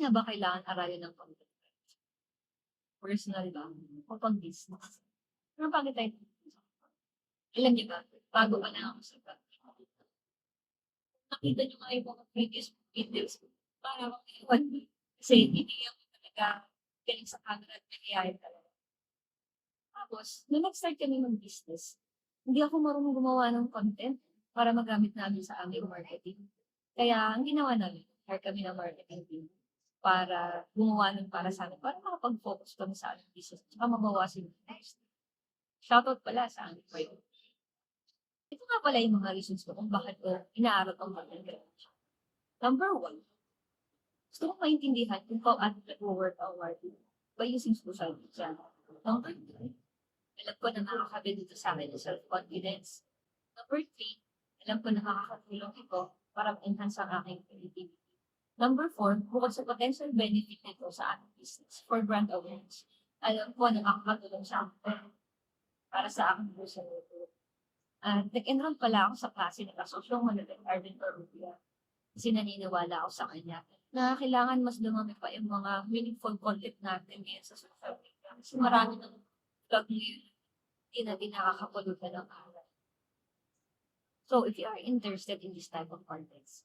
nga ba kailangan aralin ng content? Personal ba? O pang business? Pero bakit tayo? Alam niyo ba, bago pa na ako sa nakita niyo nga yung mga previous videos para makiwan Kasi hindi ako talaga galing sa camera at nangyayari talaga. Tapos, nung nag-start kami ng business, hindi ako marunong gumawa ng content para magamit namin sa aming marketing. Kaya, ang ginawa namin, hire kami ng marketing team para gumawa ng para sa amin, para makapag-focus kami sa aming business, at mabawasin yung cost. Shoutout pala sa aming part. Ito nga pala yung mga reasons ko kung bakit ko inaaral ang creation. Number one, gusto ko maintindihan kung paano nag-work ang marketing by using social media. Number two, alam ko na nakakabili dito sa akin self-confidence. Number three, alam ko na makakatulong ito para ma-enhance ang aking creativity. Number four, bukod sa potential benefit nito sa ating business for brand awareness, alam ko na makakatulong akin para sa aking business nito. At nag-enroll pala ako sa klase ng Asosyo Manila Arvin Orubia kasi naniniwala ako sa kanya na kailangan mas dumami pa yung mga meaningful content natin ngayon sa social media. Kasi marami ng vlog ngayon hindi natin nakakapulutan ng aral. So, if you are interested in this type of contents,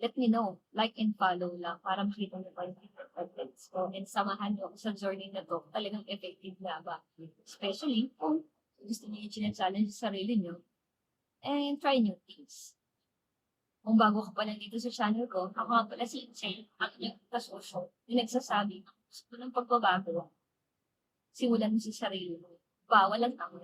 let me know. Like and follow lang para makita niyo pa yung contents ko. And samahan niyo ako sa journey na to. Talagang effective na ba? Especially kung gusto niyo yung challenge sa sarili niyo. And try new things. Kung bago ka pa lang dito sa channel ko, ako nga pala si Insane, ang inyong kasosyo, yung nagsasabi, gusto ng pagbabago, simulan mo sa sarili mo. Bawal ang tao.